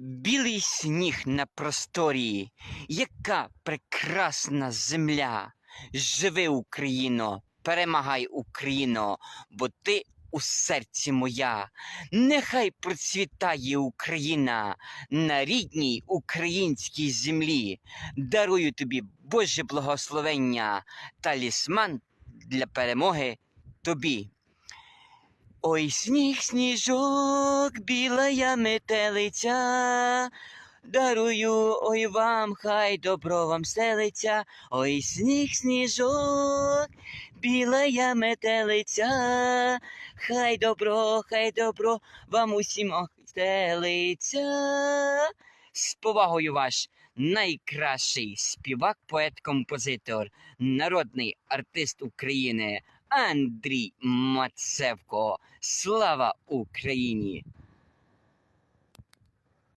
Білий сніг на просторі, яка прекрасна земля. Живи, Україно, перемагай, Україно, бо ти у серці моя. Нехай процвітає Україна на рідній українській землі. Дарую тобі Боже благословення, талісман для перемоги тобі. Ой, сніг, сніжок, білая метелиця, дарую, ой вам, хай добро вам стелиться. Ой, сніг, сніжок, білая метелиця, хай добро, хай добро вам усім ох, стелиться. З повагою ваш найкращий співак, поет, композитор, народний артист України Андрій Мацевко. Слава Україні!